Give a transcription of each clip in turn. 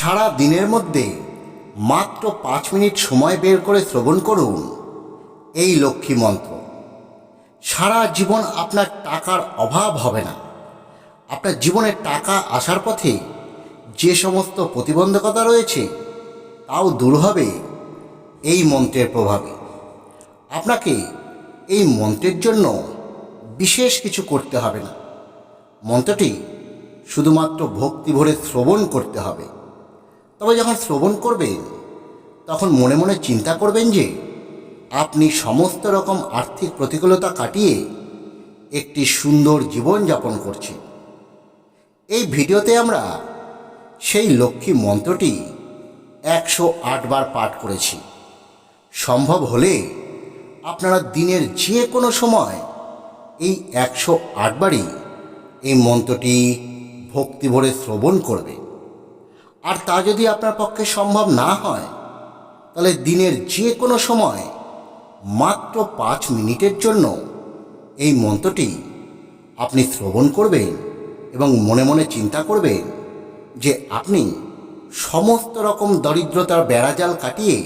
সারা দিনের মধ্যে মাত্র পাঁচ মিনিট সময় বের করে শ্রবণ করুন। এই লক্ষ্মী মন্ত্র। সারা জীবন আপনার টাকার অভাব হবে না। আপনার জীবনে টাকা আসার পথে যে সমস্ত প্রতিবন্ধকতা রয়েছে, তাও দূর হবে এই মন্ত্রের প্রভাবে। আপনাকে এই মন্ত্রের জন্য বিশেষ কিছু করতে হবে না। মন্ত্রটি শুধুমাত্র ভক্তি ভরে শ্রবণ করতে হবে। তবে যখন শ্রবণ করবেন, তখন মনে মনে চিন্তা করবেন যে, আপনি সমস্ত রকম আর্থিক প্রতিকূলতা কাটিয়ে একটি সুন্দর জীবন যাপন করছেন। এই ভিডিওতে আমরা সেই লক্ষ্মী মন্ত্রটি একশো বার পাঠ করেছি। সম্ভব হলে আপনারা দিনের যে কোনো সময় এই একশো আটবারই এই মন্ত্রটি ভক্তি ভরে শ্রবণ করবে আর তা যদি আপনার পক্ষে সম্ভব না হয়, তাহলে দিনের যে কোনো সময়, মাত্র পাঁচ মিনিটের জন্য এই মন্ত্রটি আপনি শ্রবণ করবেন এবং মনে মনে চিন্তা করবেন যে আপনি সমস্ত রকম দরিদ্রতার বেড়াজাল কাটিয়ে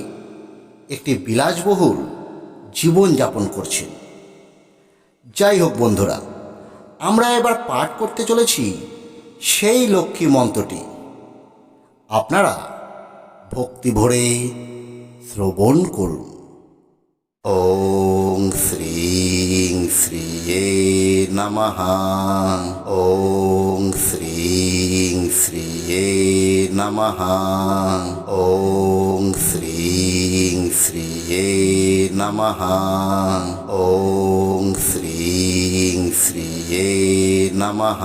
একটি বিলাসবহুল জীবনযাপন করছেন। যাই হোক বন্ধুরা, আমরা এবার পাঠ করতে চলেছি সেই লক্ষ্মী মন্ত্রটি। আপনারা ভক্তি ভরে শ্রবণ করুন। ওং শ্রীং শ্রিয়ে নমঃ। ওং শ্রীং শ্রিয়ে নমঃ। ওং শ্রীং শ্রিয়ে নমঃ। ওং শ্রীং শ্রিয়ে নমঃ।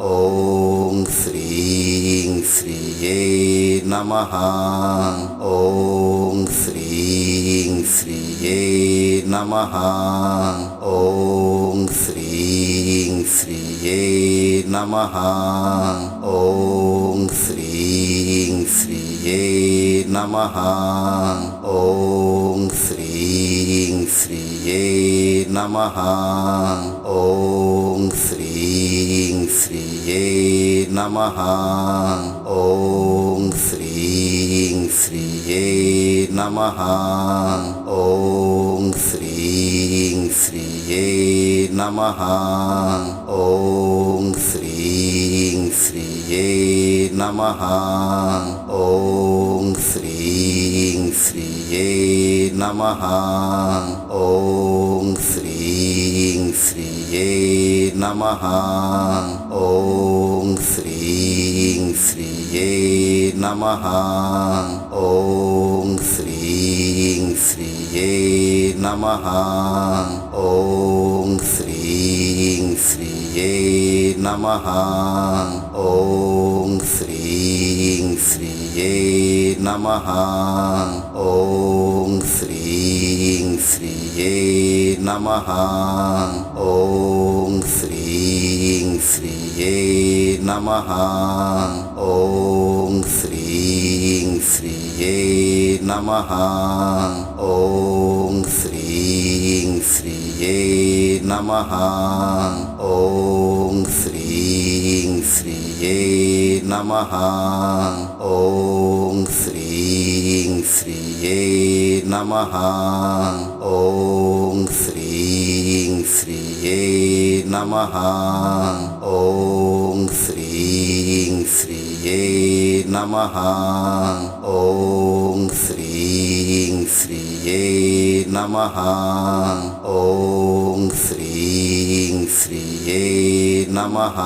ওং শ্রীং श्रिये नमः ॐ श्रीं श्रिये नमः ॐ श्रीं श्रिये नमः ॐ श्रीं श्रिये नमः ॐ श्रीं श्रिये नमः ॐ श्रीं श्रिये नमः ఓం శ్రీం శ్రీయే నమ. ఓం శ్రీం శ్రీయే నమ. ఓం శ్రీం శ్రీయే నమ. ఓం శ్రీం శ్రీయే నమ. ఓం శ్రీ ह्रीं श्रिये नमः। ॐ श्रीं श्रिये नमः। ॐ श्रीं श्रिये नमः। ॐ श्रीं श्रिये नमः। ॐ श्रीं श्रिये नमः। ॐ श्रिये नमः ॐ श्रीं श्रिये नमः ॐ श्रीं श्रिये नमः ॐ श्रीं श्रिये नमः ॐ श्रीं श्रिये नमः ॐ श्रिये नमः ॐ श्रीं श्रिये नमः ॐ श्रीं श्रिये नमः ॐ श्रीं श्रिये नमः ॐ श्रीं श्रिये नमः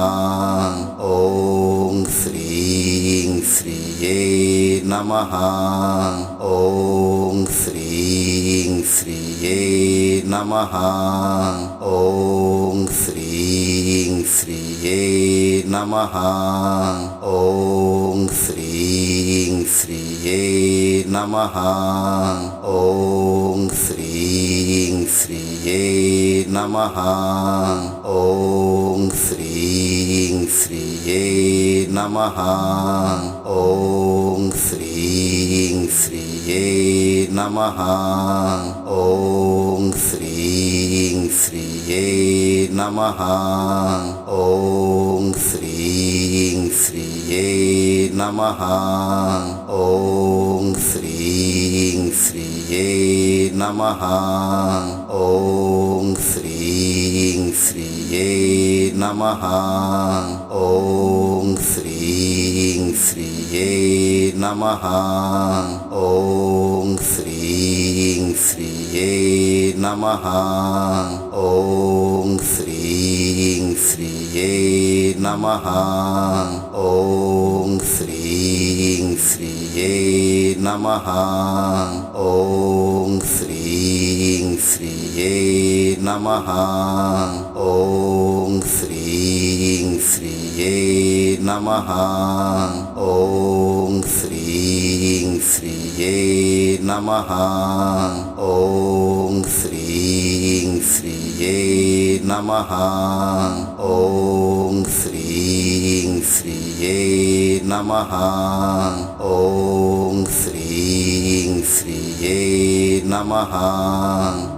ॐ श्रीं श्रिये नमः। ओम श्रीं श्रीये नमः। ओम श्रीं श्रीये नमः। ओम श्रीं श्रीये नमः। ओम श्रीं श्रीये नमः। ओम श्रीं श्रीये नमः। ओम ह्रीं श्रिये नमः। ॐ श्रीं श्रिये नमः। ॐ श्रीं श्रिये नमः। ॐ श्रीं श्रिये नमः। ॐ श्रीं श्रिये नमः। ఓం శ్రీం శ్రీయే నమ. ఓం శ్రీం శ్రీయే నమ. ఓం శ్రీం శ్రీయే నమ. ఓం శ్రీం శ్రీయే నమ. ఓం गुरुभ्ये नमः ॐ श्रीं श्रिये नमः ॐ श्रीं श्रिये नमः ॐ श्रीं श्रिये नमः ॐ श्रीं श्रिये नमः ॐ श्रीं श्रिये नमः।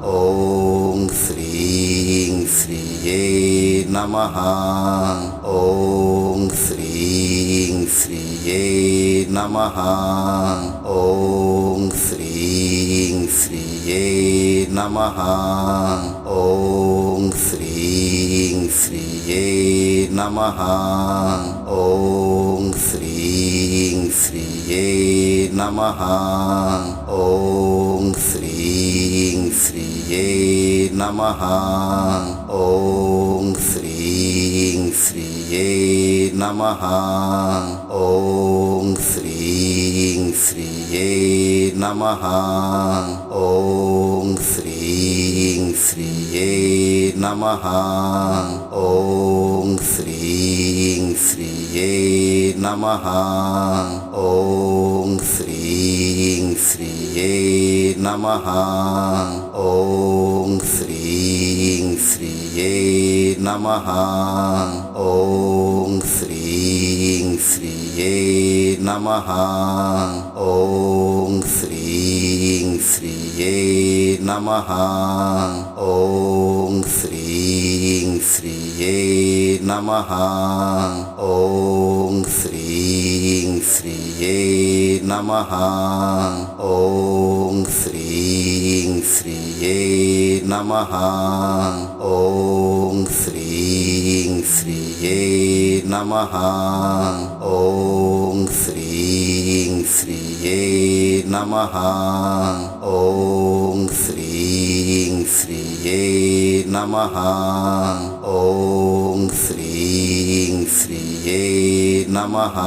ॐ श्रीं श्रिये नमः। ॐ श्रीं श्रिये नमः। ॐ श्रीं नमः। ॐ ఓం శ్రీం శ్రీయే నమ. ఓం శ్రీం శ్రీయే నమ. ఓం శ్రీం శ్రీయే నమ. ఓం శ్రీం శ్రీయే నమ. ఓం శ్రీం శ్రీయే నమ. ఓం శ్రీ ह्रीं श्रिये नमः ॐ श्रीं श्रिये नमः ॐ श्रीं श्रिये नमः ॐ श्रीं श्रिये नमः ॐ श्रीं श्रिये नमः ॐ श्री श्रिये नमः ॐ श्रीं श्रिये नमः ॐ श्रीं श्रिये नमः ॐ श्रीं श्रिये नमः ॐ श्रीं श्रिये नमः ॐ श्रीं श्रिये नमः ॐ श्रीं श्रिये नमः ॐ श्रीं श्रिये नमः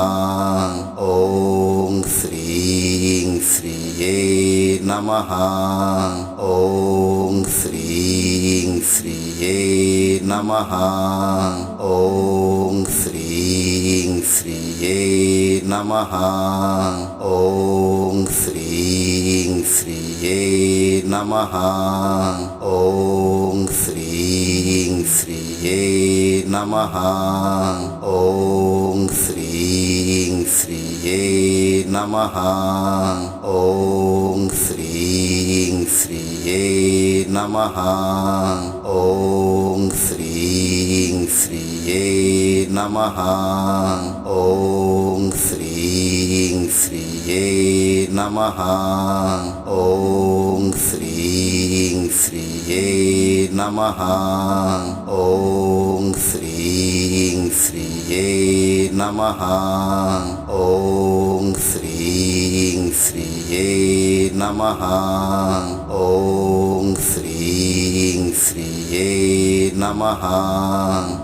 ॐ श्रीं श्रिये नमः ॐ श्री श्रिये नमः ॐ श्रीं श्रिये नमः ॐ श्रीं श्रिये नमः ॐ श्रीं श्रिये नमः ॐ श्रीं श्रिये नमः ॐ श्रीं श्रिये नमः ఓం శ్రీం శ్రీయే నమ. ఓం శ్రీం శ్రీయే నమ. ఓం శ్రీం శ్రీయే నమ. ఓం శ్రీం శ్రీయే నమ. ఓం శ్రీం శ్రీయే నమ. ఓం ఓం శ్రీం శ్రీయే నమ.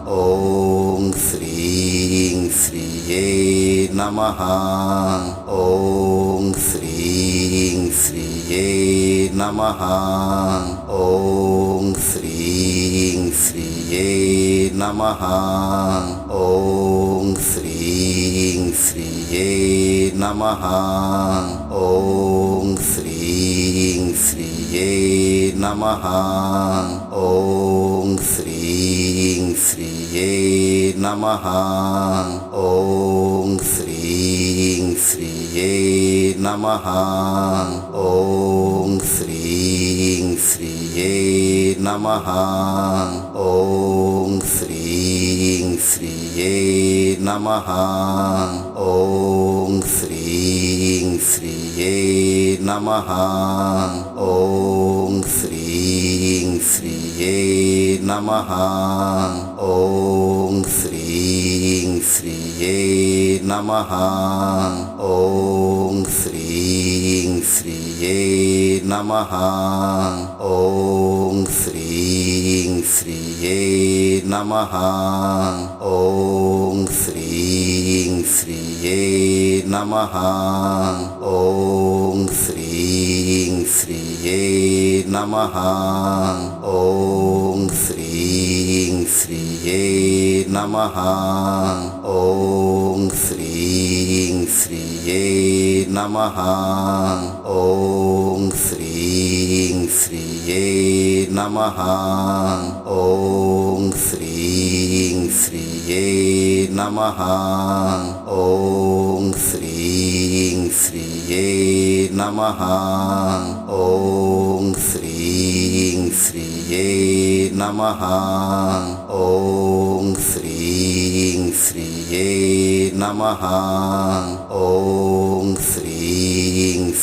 ఓం శ్రీం శ్రీయే నమ. ఓం శ్రీం శ్రీయే నమ. ఓం శ్రీం శ్రీయే నమ. ఓం శ్రీం శ్రీయే నమ. నమ ఓం శ్రీం శ్రీయే నమ ఓం శ్రీం శ్రీయే నమ ఓం శ్రీం శ్రీయే నమ ఓం శ్రీం శ్రీయే నమ ఓం శ్రీం శ్రీయే నమ ఓం శ్రీ శ్రీయే నమ ఓం శ్రీం శ్రీయే నమ ఓం శ్రీం శ్రీయే నమ ఓం శ్రీం శ్రీయే నమ ఓం శ్రీం శ్రీయే నమ ఓం శ్రీ ह्रीं श्रिये नमः ॐ श्रीं श्रिये नमः ॐ श्रीं श्रिये नमः ॐ श्रीं श्रिये नमः ॐ श्रीं श्रिये नमः ॐ श्रिये नमः। ॐ श्रीं श्रिये नमः। ॐ श्रीं श्रिये नमः। ॐ श्रीं